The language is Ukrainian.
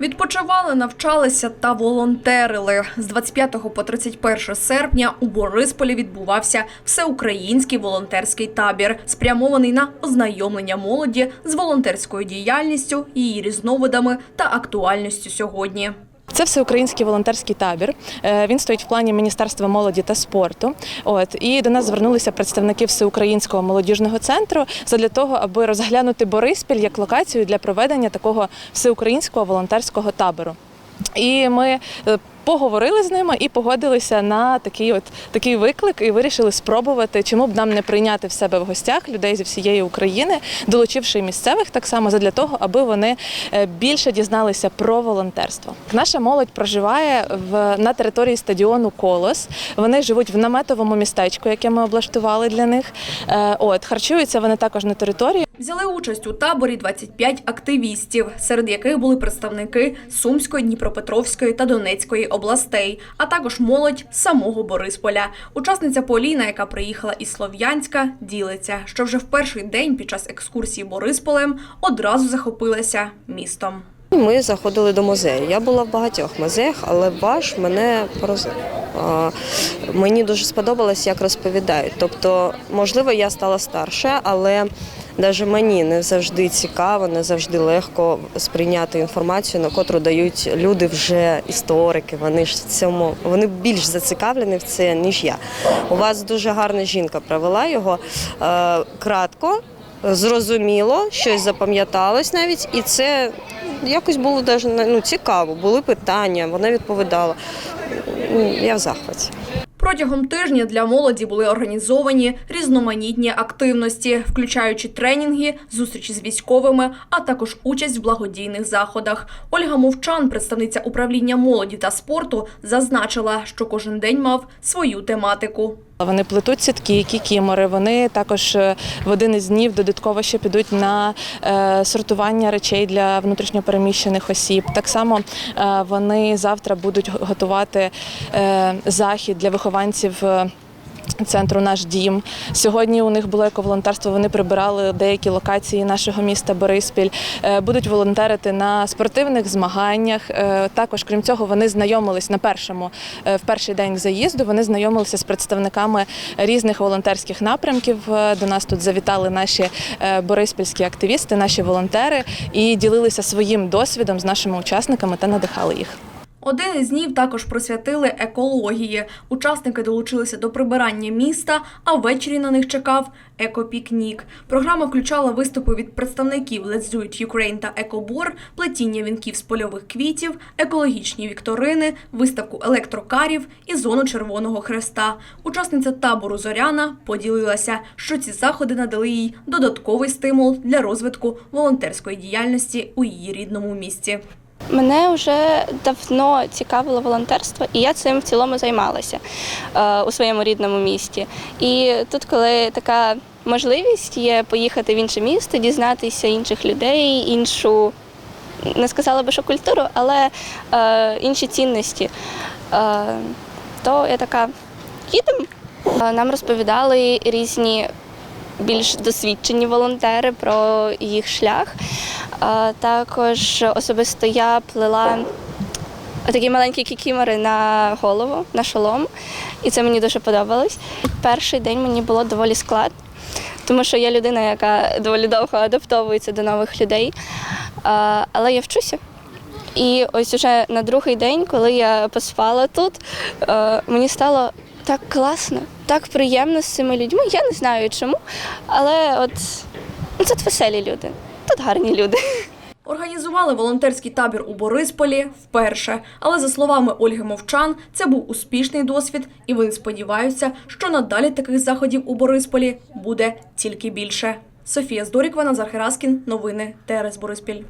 Відпочивали, навчалися та волонтерили. З 25 по 31 серпня у Борисполі відбувався всеукраїнський волонтерський табір, спрямований на ознайомлення молоді з волонтерською діяльністю, її різновидами та актуальністю сьогодні. Це всеукраїнський волонтерський табір. Е, Він стоїть в плані Міністерства молоді та спорту. От і до нас звернулися представники всеукраїнського молодіжного центру задля того, аби розглянути Бориспіль як локацію для проведення такого всеукраїнського волонтерського табору. І ми е, поговорили з ними і погодилися на такий от такий виклик, і вирішили спробувати, чому б нам не прийняти в себе в гостях людей зі всієї України, долучивши місцевих так само задля того, аби вони е, більше дізналися про волонтерство. Наша молодь проживає в на території стадіону Колос. Вони живуть в наметовому містечку, яке ми облаштували для них. Е, От харчуються вони також на території. Взяли участь у таборі 25 активістів, серед яких були представники Сумської, Дніпропетровської та Донецької областей, а також молодь самого Борисполя. Учасниця Поліна, яка приїхала із Слов'янська, ділиться, що вже в перший день під час екскурсії Борисполем одразу захопилася містом. Ми заходили до музею. Я була в багатьох музеях, але ваш мене пороз... мені дуже сподобалось, як розповідають. Тобто, можливо, я стала старше, але навіть мені не завжди цікаво, не завжди легко сприйняти інформацію, на котру дають люди вже історики. Вони ж цьому вони більш зацікавлені в це, ніж я. У вас дуже гарна жінка провела його е, кратко. Зрозуміло, щось запам'яталось навіть, і це якось було даже ну, цікаво. Були питання, вона відповідала. Ну, Я в захваті. Протягом тижня для молоді були організовані різноманітні активності, включаючи тренінги, зустрічі з військовими, а також участь в благодійних заходах. Ольга Мовчан, представниця управління молоді та спорту, зазначила, що кожен день мав свою тематику. Вони плетуть сітки, кікімори. Вони також е, в один із днів додатково ще підуть на е, сортування речей для внутрішньопереміщених осіб. Так само е, вони завтра будуть готувати захід для вихованців. Центру наш дім сьогодні у них було ековолонтерство. Вони прибирали деякі локації нашого міста Бориспіль. Е, Будуть волонтерити на спортивних змаганнях. Е, Також, крім цього, вони знайомились на першому е, в перший день заїзду. Вони знайомилися з представниками різних волонтерських напрямків. До нас тут завітали наші бориспільські активісти, наші волонтери і ділилися своїм досвідом з нашими учасниками та надихали їх. Один із днів також присвятили екології. Учасники долучилися до прибирання міста, а ввечері на них чекав екопікнік. Програма включала виступи від представників Let's Do It Ukraine та Екобор, плетіння вінків з польових квітів, екологічні вікторини, виставку електрокарів і зону Червоного Хреста. Учасниця табору Зоряна поділилася, що ці заходи надали їй додатковий стимул для розвитку волонтерської діяльності у її рідному місті. Мене вже давно цікавило волонтерство, і я цим в цілому займалася е, у своєму рідному місті. І тут, коли така можливість є поїхати в інше місто, дізнатися інших людей, іншу, не сказала би, що культуру, але е, інші цінності, е, то я така їдемо. Е, Нам розповідали різні більш досвідчені волонтери про їх шлях. Також особисто я плела такі маленькі кікімори на голову, на шолом, і це мені дуже подобалось. Перший день мені було доволі складно, тому що я людина, яка доволі довго адаптовується до нових людей. Але я вчуся. І ось уже на другий день, коли я поспала тут, мені стало так класно, так приємно з цими людьми. Я не знаю чому, але от ну, це веселі люди, тут гарні люди. Організували волонтерський табір у Борисполі вперше. Але за словами Ольги Мовчан, це був успішний досвід, і вони сподіваються, що надалі таких заходів у Борисполі буде тільки більше. Софія Здоріква, Назар Хераскін. Новини ТРС Бориспіль.